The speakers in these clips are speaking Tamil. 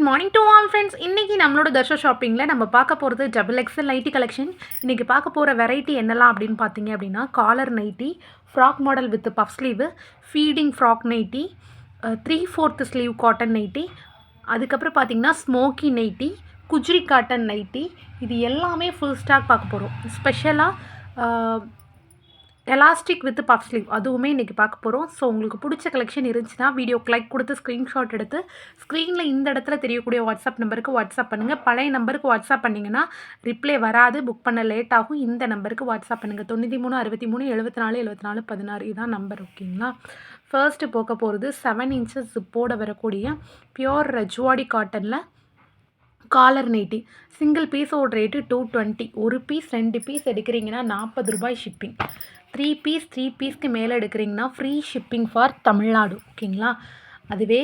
Good morning to all friends. இன்றைக்கி நம்மளோட தர்ஷா ஷாப்பிங்கில் நம்ம பார்க்க போகிறது டபுள் எக்ஸல் நைட்டி கலெக்ஷன் இன்றைக்கி பார்க்க போகிற வெரைட்டி என்னலாம் அப்படின்னு பார்த்தீங்க அப்படின்னா collar nightie frock model with puff sleeve feeding frock nightie three fourth sleeve cotton nightie அதுக்கப்புறம் பார்த்தீங்கன்னா smocky nightie Gujri cotton nightie இது எல்லாமே ஃபுல் ஸ்டாக் பார்க்க போகிறோம் ஸ்பெஷலாக எலாஸ்டிக் வித் பஃப் ஸ்லீவ் அதுவுமே இன்றைக்கி பார்க்க போகிறோம் ஸோ உங்களுக்கு பிடிச்ச கலெக்ஷன் இருந்துச்சுன்னா வீடியோக்கு லைக் கொடுத்து ஸ்க்ரீன்ஷாட் எடுத்து ஸ்க்ரீனில் இந்த இடத்துல தெரியக்கூடிய வாட்ஸ்அப் நம்பருக்கு வாட்ஸ்அப் பண்ணுங்கள் பழைய நம்பருக்கு வாட்ஸ்அப் பண்ணிங்கன்னா ரிப்ளை வராது புக் பண்ண லேட் ஆகும். இந்த நம்பருக்கு வாட்ஸ்அப் பண்ணுங்கள் தொண்ணூற்றி மூணு அறுபத்தி மூணு எழுபத்தி நாலு எழுபத்தி நாலு பதினாறு. இதான் நம்பர் ஓகேங்களா ஃபர்ஸ்ட்டு போக போகிறது செவன் இன்ச்சஸ் ஜிப்போட வரக்கூடிய பியோர் ரஜ்வாடி காட்டனில் காலர் நைட்டி. சிங்கிள் பீஸோட ரேட்டு டூ டுவெண்ட்டி ஒரு பீஸ் ரெண்டு பீஸ் எடுக்கிறீங்கன்னா நாற்பது ரூபாய் ஷிப்பிங் த்ரீ பீஸ் த்ரீ பீஸ்க்கு மேலே எடுக்கிறீங்கன்னா ஃப்ரீ ஷிப்பிங் ஃபார் தமிழ்நாடு ஓகேங்களா? அதுவே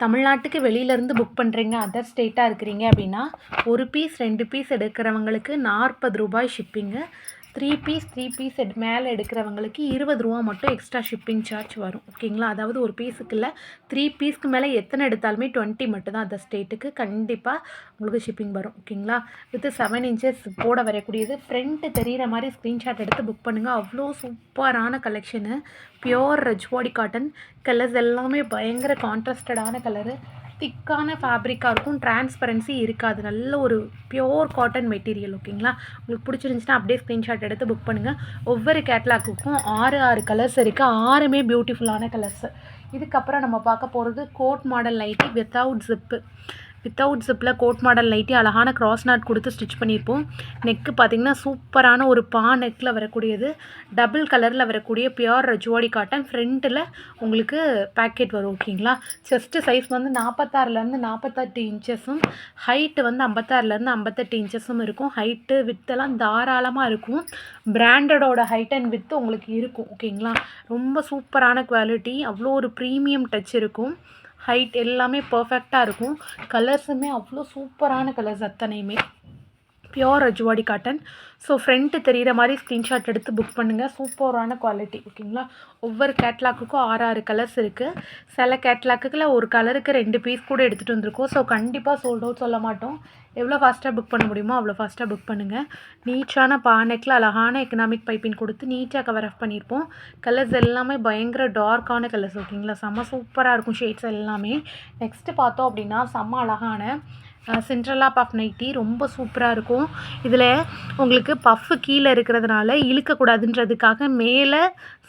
தமிழ்நாட்டுக்கு வெளியிலேருந்து புக் பண்ணுறீங்க அதர் ஸ்டேட்டாக இருக்கிறீங்க அப்படின்னா ஒரு பீஸ் ரெண்டு பீஸ் எடுக்கிறவங்களுக்கு நாற்பது ரூபாய் shipping three piece three piece எட் மேலே எடுக்கிறவங்களுக்கு இருபது ரூபா மட்டும் எக்ஸ்ட்ரா ஷிப்பிங் சார்ஜ் வரும். ஓகேங்களா அதாவது ஒரு பீஸுக்கு இல்லை த்ரீ பீஸ்க்கு மேலே எத்தனை எடுத்தாலுமே டுவெண்ட்டி மட்டும் தான் அந்த ஸ்டேட்டுக்கு கண்டிப்பாக உங்களுக்கு ஷிப்பிங் வரும். ஓகேங்களா வித் செவன் இன்ச்சஸ் போட வரக்கூடியது. ஃப்ரண்ட்டு தெரிகிற மாதிரி ஸ்க்ரீன்ஷாட் எடுத்து புக் பண்ணுங்கள் அவ்வளோ சூப்பரான collection pure Rajwadi cotton colours எல்லாமே பயங்கர கான்ட்ராஸ்டடான கலரு திக்கான ஃபேப்ரிக்காக இருக்கும். டிரான்ஸ்பரன்சி இருக்காது. நல்ல ஒரு பியோர் காட்டன் மெட்டீரியல் ஓகேங்களா உங்களுக்கு பிடிச்சிருந்துச்சின்னா அப்படியே ஸ்க்ரீன்ஷாட் எடுத்து புக் பண்ணுங்கள் ஒவ்வொரு கேட்லாக்குக்கும் ஆறு ஆறு கலர்ஸ் இருக்குது ஆறுமே பியூட்டிஃபுல்லான கலர்ஸு இதுக்கப்புறம் நம்ம பார்க்க போகிறது coat model nightie without zip without ஜிப்பில் coat model nightie அழகான கிராஸ் நாட் கொடுத்து ஸ்டிச் பண்ணியிருப்போம். நெக்கு பார்த்திங்கன்னா சூப்பரான ஒரு பா நெக்கில் வரக்கூடியது. டபுள் கலரில் வரக்கூடிய பியோர் ரஜுவாடி காட்டன் ஃப்ரண்ட்டில் உங்களுக்கு பேக்கெட் வரும் ஓகேங்களா செஸ்ட்டு சைஸ் வந்து நாற்பத்தாறுலேருந்து நாற்பத்தெட்டு இன்ச்சஸும் ஹைட்டு வந்து ஐம்பத்தாறுலேருந்து ஐம்பத்தெட்டு இன்ச்சஸும் இருக்கும். ஹைட்டு வித்தெல்லாம் தாராளமாக இருக்கும். பிராண்டடோட ஹைட் அண்ட் வித்து உங்களுக்கு இருக்கும் ஓகேங்களா ரொம்ப சூப்பரான குவாலிட்டி அவ்வளோ ஒரு ப்ரீமியம் டச் இருக்கும். ஹைட் எல்லாமே பர்ஃபெக்டாக இருக்கும். கலர்ஸுமே அவ்வளோ சூப்பரான கலர்ஸ் அத்தனையுமே. Pure Rajwadi cotton so front தெரிகிற மாதிரி ஸ்க்ரீன்ஷாட் எடுத்து புக் பண்ணுங்கள் சூப்பரான குவாலிட்டி ஓகேங்களா? ஒவ்வொரு கேட்லாக்குக்கும் ஆறு ஆறு கலர்ஸ் இருக்குது சில கேட்லாக்குல ஒரு கலருக்கு ரெண்டு பீஸ் கூட எடுத்துகிட்டு வந்திருக்கோம். ஸோ கண்டிப்பாக சோல்ட் அவுட் சொல்ல மாட்டோம். எவ்வளோ ஃபாஸ்ட்டாக புக் பண்ண முடியுமோ அவ்வளோ ஃபாஸ்ட்டாக புக் பண்ணுங்கள் நீட்டான பானைக்கில் அழகான எக்கனாமிக் பைப்பின் கொடுத்து நீட்டாக கவர் ஆஃப் பண்ணியிருப்போம். கலர்ஸ் எல்லாமே பயங்கர டார்க்கான கலர்ஸ் ஓகேங்களா? செம்ம சூப்பராக இருக்கும் ஷேட்ஸ் எல்லாமே. நெக்ஸ்ட்டு பார்த்தோம் அப்படின்னா செம்ம அழகான சென்ட்ரலா பஃப் நைட்டி ரொம்ப சூப்பராக இருக்கும். இதில் உங்களுக்கு பஃப்பு கீழே இருக்கிறதுனால இழுக்கக்கூடாதுன்றதுக்காக மேலே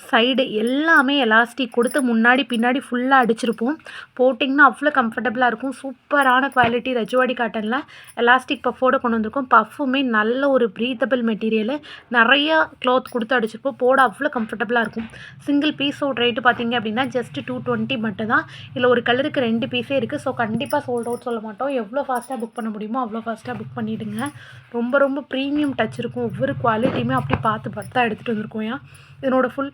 சைடு எல்லாமே எலாஸ்டிக் கொடுத்து முன்னாடி பின்னாடி ஃபுல்லாக அடிச்சிருப்போம். போட்டிங்கன்னா அவ்வளோ கம்ஃபர்டபுளாக இருக்கும். சூப்பரான குவாலிட்டி ரஜுவாடி காட்டனில் எலாஸ்டிக் பஃப்போடு கொண்டு வந்திருக்கோம். பஃப்புமே நல்ல ஒரு ப்ரீத்தபிள் மெட்டீரியலு நிறையா க்ளாத் கொடுத்து அடிச்சிருப்போம். போட அவ்வளோ கம்ஃபர்டபுளாக இருக்கும். சிங்கிள் பீஸோட ரேட்டு பார்த்தீங்க அப்படின்னா ஜஸ்ட் டூ டுவெண்ட்டி மட்டும் தான் இதில் ஒரு கலருக்கு ரெண்டு பீஸே இருக்குது ஸோ கண்டிப்பாக சோல்ட் அவுட் சொல்ல மாட்டோம். எவ்வளோ ஃபாஸ்ட்டாக புக் பண்ண முடியுமோ அவ்வளோ ஃபாஸ்ட்டாக புக் பண்ணிவிடுங்க ரொம்ப ரொம்ப ப்ரீமியம் டச் இருக்கும். ஒவ்வொரு குவாலிட்டியுமே அப்படி பார்த்து பார்த்து தான் எடுத்துகிட்டு வந்திருக்கோம் ஏன்? இதனோட ஃபுல்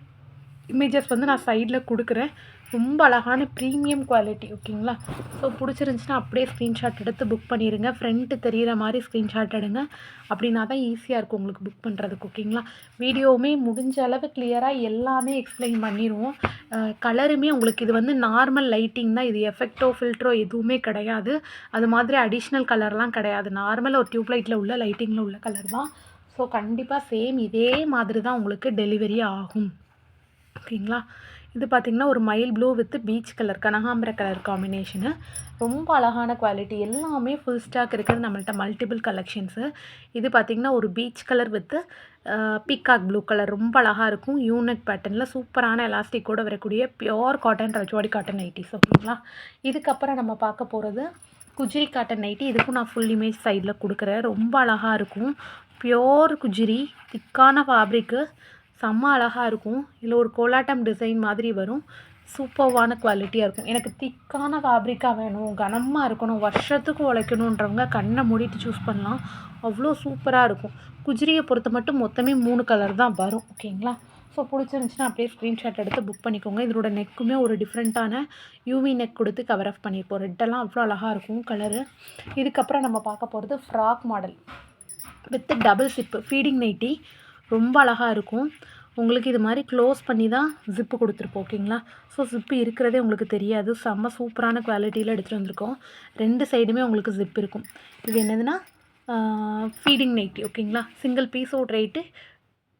இமேஜஸ் வந்து நான் சைடில் கொடுக்குறேன். ரொம்ப அழகான ப்ரீமியம் குவாலிட்டி ஓகேங்களா ஸோ பிடிச்சிருந்துச்சின்னா அப்படியே ஸ்க்ரீன்ஷாட் எடுத்து புக் பண்ணிடுங்க ஃப்ரண்ட்டு தெரிகிற மாதிரி ஸ்க்ரீன்ஷாட் எடுங்க. அப்படின்னா தான் ஈஸியாக இருக்கும் உங்களுக்கு புக் பண்ணுறதுக்கு ஓகேங்களா வீடியோவுமே முடிஞ்ச அளவு கிளியராக எல்லாமே எக்ஸ்பிளைன் பண்ணிடுவோம் கலருமே உங்களுக்கு இது வந்து நார்மல் லைட்டிங் தான். இது எஃபெக்டோ ஃபில்ட்ரோ எதுவுமே கிடையாது. அது மாதிரி அடிஷ்னல் கலர்லாம் கிடையாது. நார்மல் ஒரு டியூப்லைட்டில் உள்ள லைட்டிங்கில் உள்ள கலர் தான். ஸோ கண்டிப்பாக சேம் இதே மாதிரி தான் உங்களுக்கு டெலிவரி ஆகும். ஓகேங்களா? இது பார்த்திங்கன்னா ஒரு மயில் ப்ளூ வித் பீச் கலர் கனகாம்பர கலர் காம்பினேஷனு. ரொம்ப அழகான குவாலிட்டி. எல்லாமே ஃபுல் ஸ்டாக் இருக்கிறது நம்மள்ட்ட மல்டிபிள் கலெக்ஷன்ஸு இது பார்த்திங்கன்னா ஒரு peach colour with peacock blue colour ரொம்ப அழகாக இருக்கும். யூனிக் பேட்டர்னில் சூப்பரான எலாஸ்டிக் கூட வரக்கூடிய pure cotton Rajwadi cotton nighties ஓகேங்களா? இதுக்கப்புறம் நம்ம பார்க்க போகிறது குஜிரி காட்டன் நைட்டி இதுக்கும் நான் ஃபுல் இமேஜ் சைடில் கொடுக்குறேன். ரொம்ப அழகாக இருக்கும். பியோர் குஜிரி திக்கான ஃபேப்ரிக்கு செம்ம அழகாக இருக்கும். இல்லை ஒரு கோலாட்டம் டிசைன் மாதிரி வரும். சூப்பர்வான குவாலிட்டியாக இருக்கும். எனக்கு திக்கான ஃபேப்ரிக்காக வேணும் கனமாக இருக்கணும் வருஷத்துக்கு உழைக்கணுன்றவங்க கண்ணை மூடிட்டு சூஸ் பண்ணலாம். அவ்வளோ சூப்பராக இருக்கும். குஜிரியை பொறுத்த மட்டும் மொத்தமே மூணு கலர் தான் வரும். ஓகேங்களா ஸோ பிடிச்சிருந்துச்சின்னா அப்படியே ஸ்க்ரீன்ஷாட் எடுத்து புக் பண்ணிக்கோங்க. இதோட நெக்குமே ஒரு டிஃப்ரெண்ட்டான யூவி நெக் கொடுத்து கவர் ஆஃப் பண்ணியிருப்போம். ரெட்டெல்லாம் அவ்வளோ அழகாக இருக்கும் கலரு இதுக்கப்புறம் நம்ம பார்க்க போகிறது frock model with double zip feeding nightie ரொம்ப அழகாக இருக்கும். உங்களுக்கு இது மாதிரி க்ளோஸ் பண்ணி தான் ஜிப்பு கொடுத்துருப்போம் ஓகேங்களா ஸோ ஜிப்பு இருக்கிறதே உங்களுக்கு தெரியாது. செம்ம சூப்பரான குவாலிட்டியில் எடுத்துகிட்டு வந்திருக்கோம். ரெண்டு சைடுமே உங்களுக்கு ஜிப் இருக்கும். இது என்னதுன்னா ஃபீடிங் நைட்டி ஓகேங்களா சிங்கிள் பீஸோட ரேட்டு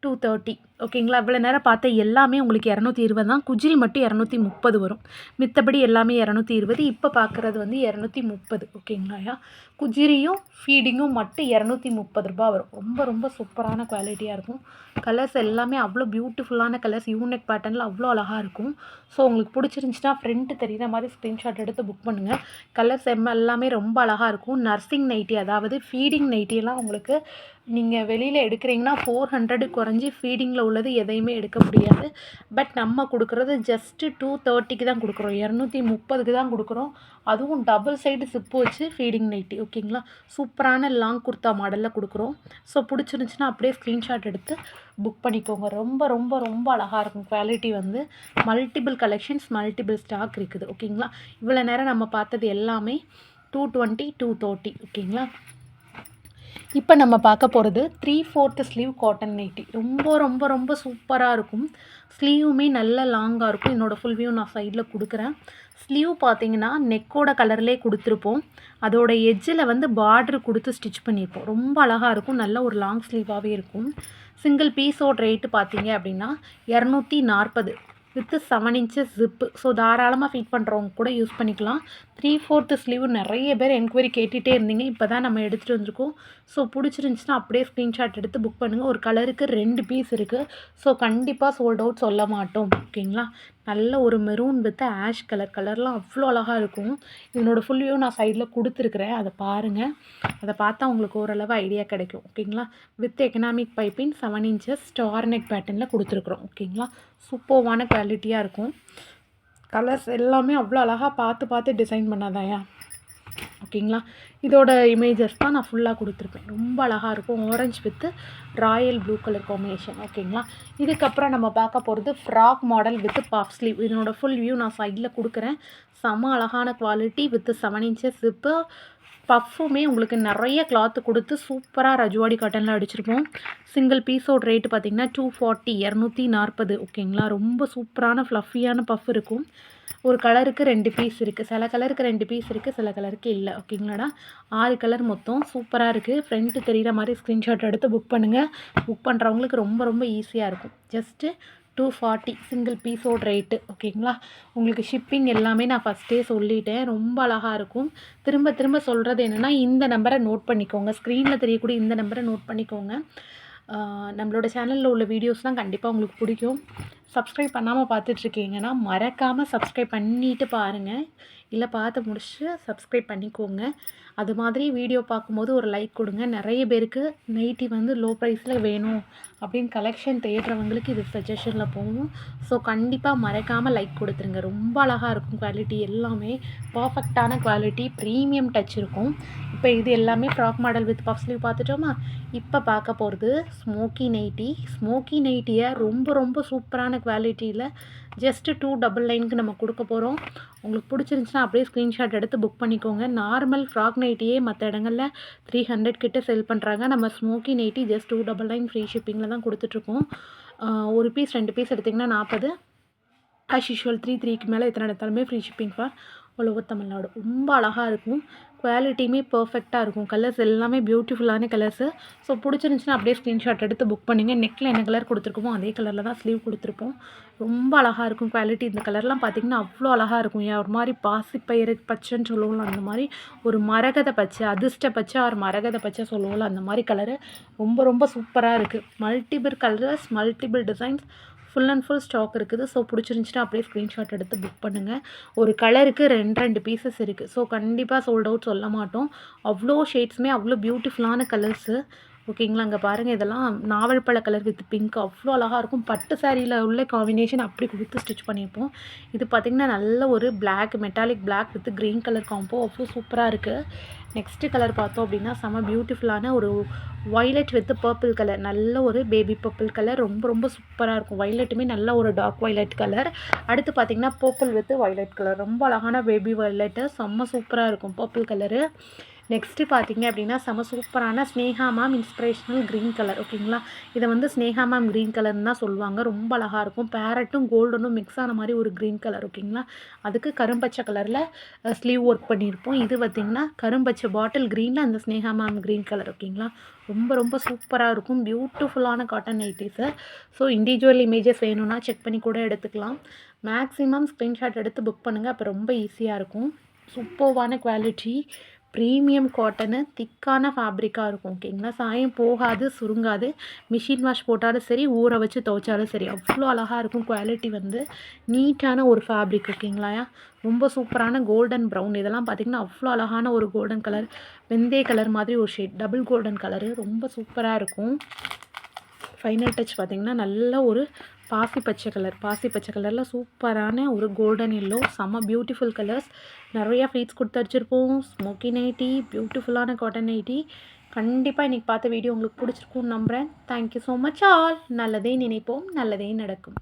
டூ தேர்ட்டி ஓகேங்களா? இவ்வளோ நேரம் பார்த்த எல்லாமே உங்களுக்கு இரநூத்தி இருபது தான். குஜிரி மட்டும் இரநூத்தி முப்பது வரும். மித்தபடி எல்லாமே இரநூத்தி இருபது. இப்போ பார்க்குறது வந்து இரநூத்தி முப்பது. ஓகேங்களாயா குஜிரியும் ஃபீடிங்கும் மட்டும் இரநூத்தி முப்பது ரூபா வரும். ரொம்ப ரொம்ப சூப்பரான குவாலிட்டியாக இருக்கும். கலர்ஸ் எல்லாமே அவ்வளோ பியூட்டிஃபுல்லான கலர்ஸ் யூனிக் பேட்டர்னில் அவ்வளோ அழகாக இருக்கும். ஸோ உங்களுக்கு பிடிச்சிருந்துச்சின்னா ஃப்ரெண்ட்டு தெரிகிற மாதிரி ஸ்க்ரீன்ஷாட் எடுத்து புக் பண்ணுங்கள் கலர்ஸ் எம் எல்லாமே ரொம்ப அழகாக இருக்கும். நர்சிங் நைட்டி அதாவது ஃபீடிங் நைட்டியெல்லாம் உங்களுக்கு நீங்கள் வெளியில் எடுக்கிறீங்கன்னா ஃபோர் ஹண்ட்ரடு குறைஞ்சி ஃபீடிங்கில் உள்ளது எதையுமே எடுக்க முடியாது. பட் நம்ம கொடுக்குறது ஜஸ்ட்டு டூ தேர்ட்டிக்கு தான் கொடுக்குறோம். இரநூத்தி முப்பதுக்கு தான் கொடுக்குறோம். அதுவும் டபுள் சைடு சிப்பு வச்சு ஃபீடிங் நைட்டி ஓகேங்களா சூப்பரான லாங் குர்த்தா மாடலில் கொடுக்குறோம். ஸோ பிடிச்சிருந்துச்சின்னா அப்படியே ஸ்க்ரீன்ஷாட் எடுத்து புக் பண்ணிக்கோங்க. ரொம்ப ரொம்ப ரொம்ப அழகாக இருக்கும் குவாலிட்டி வந்து. மல்டிபிள் கலெக்ஷன்ஸ் மல்டிபிள் ஸ்டாக் இருக்குது ஓகேங்களா இவ்வளோ நேரம் நம்ம பார்த்தது எல்லாமே டூ டுவெண்ட்டி டூ தேர்ட்டி ஓகேங்களா இப்போ நம்ம பார்க்க போகிறது three fourth sleeve cotton nightie ரொம்ப ரொம்ப ரொம்ப சூப்பராக இருக்கும். ஸ்லீவுமே நல்ல லாங்காக இருக்கும். என்னோடய ஃபுல் வியூ நான் சைடில் கொடுக்குறேன். ஸ்லீவ் பார்த்தீங்கன்னா நெக்கோட கலர்லேயே கொடுத்துருப்போம். அதோட எஜ்ஜில் வந்து பார்ட்ரு கொடுத்து ஸ்டிச் பண்ணியிருப்போம் ரொம்ப அழகாக இருக்கும். நல்ல ஒரு லாங் ஸ்லீவாகவே இருக்கும். சிங்கிள் பீஸோட ரேட்டு பார்த்தீங்க அப்படின்னா இரநூத்தி நாற்பது. With seven inches zip so தாராளமாக ஃபிட் பண்ணுறவங்க கூட யூஸ் பண்ணிக்கலாம். த்ரீ ஃபோர்த்து ஸ்லீவ் நிறைய பேர் என்கொயரி கேட்டுகிட்டே இருந்தீங்க. இப்போ தான் நம்ம எடுத்துகிட்டு வந்திருக்கோம். ஸோ பிடிச்சிருந்துச்சின்னா அப்படியே ஸ்க்ரீன்ஷாட் எடுத்து புக் பண்ணுங்கள் ஒரு கலருக்கு ரெண்டு பீஸ் இருக்குது ஸோ கண்டிப்பாக சோல்ட் அவுட் சொல்ல மாட்டோம். ஓகேங்களா நல்ல ஒரு மெரூன் வித் ஆஷ் கலர் கலர்லாம் அவ்வளோ அழகாக இருக்கும். இதனோட ஃபுல் வியூ நான் சைடில் கொடுத்துருக்குறேன். அதை பாருங்கள் அதை பார்த்தா உங்களுக்கு ஓரளவு ஐடியா கிடைக்கும். ஓகேங்களா with economic பைப்பின் seven inches star neck பேட்டர்னில் கொடுத்துருக்குறோம். ஓகேங்களா சூப்பர்வான குவாலிட்டியாக இருக்கும். கலர்ஸ் எல்லாமே அவ்வளோ அழகாக பார்த்து பார்த்து டிசைன் பண்ணாதாயா ஓகேங்களா? இதோட இமேஜஸ் தான் நான் ஃபுல்லாக கொடுத்துருப்பேன். ரொம்ப அழகாக இருக்கும். Orange with royal blue colour combination ஓகேங்களா? இதுக்கப்புறம் நம்ம பார்க்க போகிறது frock model with puff sleeve இதனோட ஃபுல் வியூ நான் சைடில் கொடுக்குறேன். செம அழகான குவாலிட்டி வித் செவன் இன்ச்சஸ் இப்போ பஃப்புமே உங்களுக்கு நிறைய கிளாத்து கொடுத்து சூப்பராக ரஜுவாடி காட்டனில் அடிச்சிருப்போம். சிங்கிள் பீஸோட ரேட்டு பார்த்திங்கன்னா டூ ஃபார்ட்டி இரநூத்தி நாற்பது. ஓகேங்களா? ரொம்ப சூப்பரான ஃப்ளஃபியான பஃப் இருக்கும். ஒரு கலருக்கு ரெண்டு பீஸ் இருக்குது சில கலருக்கு ரெண்டு பீஸ் இருக்குது சில கலருக்கு இல்லை. ஓகேங்களாடா ஆறு கலர் மொத்தம். சூப்பராக இருக்குது ஃப்ரெண்ட்டு தெரிகிற மாதிரி ஸ்க்ரீன்ஷாட் எடுத்து புக் பண்ணுங்கள் புக் பண்ணுறவங்களுக்கு ரொம்ப ரொம்ப ஈஸியாக இருக்கும். ஜஸ்ட்டு டூ ஃபார்ட்டி சிங்கிள் பீஸோட ரேட்டு ஓகேங்களா உங்களுக்கு ஷிப்பிங் எல்லாமே நான் ஃபஸ்ட்டே சொல்லிட்டேன். ரொம்ப அழகாக இருக்கும். திரும்ப திரும்ப சொல்கிறது என்னென்னா இந்த நம்பரை நோட் பண்ணிக்கோங்க. ஸ்க்ரீனில் தெரியக்கூடிய இந்த நம்பரை நோட் பண்ணிக்கோங்க. நம்மளோட சேனலில் உள்ள வீடியோஸ்லாம் கண்டிப்பாக உங்களுக்கு பிடிக்கும். சப்ஸ்கிரைப் பண்ணாமல் பார்த்துட்ருக்கீங்கன்னா மறக்காமல் சப்ஸ்கிரைப் பண்ணிவிட்டு பாருங்கள் இல்லை பார்த்து முடிச்சு சப்ஸ்கிரைப் பண்ணிக்கோங்க. அது மாதிரி வீடியோ பார்க்கும்போது ஒரு லைக் கொடுங்க. நிறைய பேருக்கு நைட்டி வந்து லோ ப்ரைஸில் வேணும் அப்படின்னு கலெக்ஷன் தேடுறவங்களுக்கு இது சஜஷனில் போகும். ஸோ கண்டிப்பாக மறக்காமல் லைக் கொடுத்துருங்க. ரொம்ப அழகாக இருக்கும் குவாலிட்டி எல்லாமே. பர்ஃபெக்டான குவாலிட்டி ப்ரீமியம் டச் இருக்கும். இப்போ இது எல்லாமே frock model with puff sleeve பார்த்துட்டோமா? இப்போ பார்க்க போகிறது ஸ்மோக்கி நைட்டி ஸ்மோக்கி நைட்டியை ரொம்ப ரொம்ப சூப்பரான குவாலிட்டியில் ஜஸ்ட்டு டூ டபுள் லைனுக்கு நம்ம கொடுக்க போகிறோம் உங்களுக்கு பிடிச்சிருந்துச்சின்னா அப்படியே ஸ்க்ரீன்ஷாட் எடுத்து புக் பண்ணிக்கோங்க. நார்மல் ஃப்ராக் நைட்டியே மற்ற இடங்களில் த்ரீ ஹண்ட்ரட் கிட்ட செல் பண்ணுறாங்க நம்ம smocky nightie just two double line free ஷிப்பிங்கில் தான் கொடுத்துட்ருக்கோம். ஒரு பீஸ் ரெண்டு பீஸ் எடுத்திங்கன்னா நாற்பது ஆஸ் யூஷுவல் த்ரீ த்ரீக்கு மேலே எத்தனை எடுத்தாலுமே free shipping for all Tamil Nadu ரொம்ப அழகாக இருக்கும். குவாலிட்டியுமே பர்ஃபெக்டாக இருக்கும். கலர்ஸ் எல்லாமே பியூட்டிஃபுல்லான கலர்ஸு ஸோ பிடிச்சிருந்துச்சின்னா அப்படியே ஸ்க்ரீன்ஷாட் எடுத்து புக் பண்ணிங்க. நெக்கில் என்ன கலர் கொடுத்துருக்கோமோ அதே கலரில் தான் ஸ்லீவ் கொடுத்துருப்போம். ரொம்ப அழகாக இருக்கும் குவாலிட்டி இந்த கலர்லாம் பார்த்திங்கன்னா அவ்வளோ அழகாக இருக்கும். ஏன் ஒரு மாதிரி பாசிப்பயிறு பச்சைன்னு சொல்லுவோம்ல அந்த மாதிரி ஒரு மரகத பச்சை அதிர்ஷ்ட பச்சை ஒரு மரகத பச்சை சொல்லுவோம்ல அந்த மாதிரி கலரு ரொம்ப ரொம்ப சூப்பராக இருக்குது multiple colours multiple designs full and full stock இருக்குது. ஸோ பிடிச்சிருந்துச்சின்னா அப்படியே ஸ்க்ரீன்ஷாட் எடுத்து புக் பண்ணுங்கள் ஒரு கலருக்கு ரெண்டு ரெண்டு பீசஸ் இருக்குது ஸோ கண்டிப்பாக சோல்ட் அவுட் சொல்ல மாட்டோம். அவ்வளோ ஷேட்ஸுமே அவ்வளோ பியூட்டிஃபுல்லான கலர்ஸு ஓகேங்களா? அங்கே பாருங்கள் இதெல்லாம் நாவல் பழ கலர் வித் பிங்க் அவ்வளோ அழகாக இருக்கும். பட்டு சாரியில் உள்ள காம்பினேஷன் அப்படி கொடுத்து ஸ்டிச் பண்ணியிருப்போம். இது பார்த்திங்கன்னா நல்ல ஒரு black metallic black with green colour combo அவ்வளோ சூப்பராக இருக்குது நெக்ஸ்ட்டு கலர் பார்த்தோம் அப்படின்னா செம்ம பியூட்டிஃபுல்லான ஒரு வைலட் வித் பர்பிள் கலர் நல்ல ஒரு பேபி பர்பிள் கலர் ரொம்ப ரொம்ப சூப்பராக இருக்கும். வைலட்டுமே நல்ல ஒரு டார்க் வைலட் கலர் அடுத்து பார்த்திங்கன்னா பர்பிள் வித் வைலட் கலர் ரொம்ப அழகான பேபி வைலட்டு செம்ம சூப்பராக இருக்கும் பர்பிள் கலரு நெக்ஸ்ட்டு பார்த்தீங்க அப்படின்னா செம சூப்பரான Sneha ma'am inspirational green colour ஓகேங்களா? இதை வந்து ஸ்னேகா மேம் க்ரீன் கலர்னு தான் சொல்லுவாங்க. ரொம்ப அழகாக இருக்கும். பேரட்டும் கோல்டனும் மிக்ஸ் ஆன மாதிரி ஒரு க்ரீன் கலர் ஓகேங்களா? அதுக்கு கரும்பச்சை கலரில் ஸ்லீவ் ஒர்க் பண்ணியிருப்போம். இது பார்த்திங்கன்னா கரும்பச்சை பாட்டில் க்ரீனில் அந்த ஸ்னேகா மேம் க்ரீன் கலர் ஓகேங்களா? ரொம்ப ரொம்ப சூப்பராக இருக்கும். பியூட்டிஃபுல்லான cotton nighties so individual images வேணும்னா செக் பண்ணி கூட எடுத்துக்கலாம். மேக்ஸிமம் ஸ்க்ரீன்ஷாட் எடுத்து புக் பண்ணுங்கள் அப்போ ரொம்ப ஈஸியாக இருக்கும். சூப்பர்வான குவாலிட்டி ப்ரீமியம் காட்டனு திக்கான ஃபேப்ரிக்காக இருக்கும் ஓகேங்களா சாயம் போகாது சுருங்காது. மிஷின் வாஷ் போட்டாலும் சரி ஊற வச்சு துவைச்சாலும் சரி அவ்வளோ அழகாக இருக்கும் குவாலிட்டி வந்து. நீட்டான ஒரு ஃபேப்ரிக் ஓகேங்களா ரொம்ப சூப்பரான கோல்டன் ப்ரௌன் இதெல்லாம் பார்த்திங்கன்னா அவ்வளோ அழகான ஒரு கோல்டன் கலர் வெந்தய கலர் மாதிரி ஒரு ஷேட் டபுள் கோல்டன் கலரு ரொம்ப சூப்பராக இருக்கும். ஃபைனல் டச் பார்த்திங்கன்னா நல்ல ஒரு பாசி பச்சை கலர் பாசி பச்சை கலரில் சூப்பரான ஒரு கோல்டன் எல்லோ செம்ம பியூட்டிஃபுல் கலர்ஸ் நிறையா ஃப்ளீட்ஸ் கொடுத்து அடிச்சிருப்போம். ஸ்மோக்கி நைட்டி பியூட்டிஃபுல்லான காட்டன் நைட்டி கண்டிப்பாக இன்றைக்கி பார்த்த வீடியோ உங்களுக்கு பிடிச்சிருக்கும்னு நம்புகிறேன் தேங்க்யூ ஸோ மச் ஆல் நல்லதே நினைப்போம் நல்லதே நடக்கும்.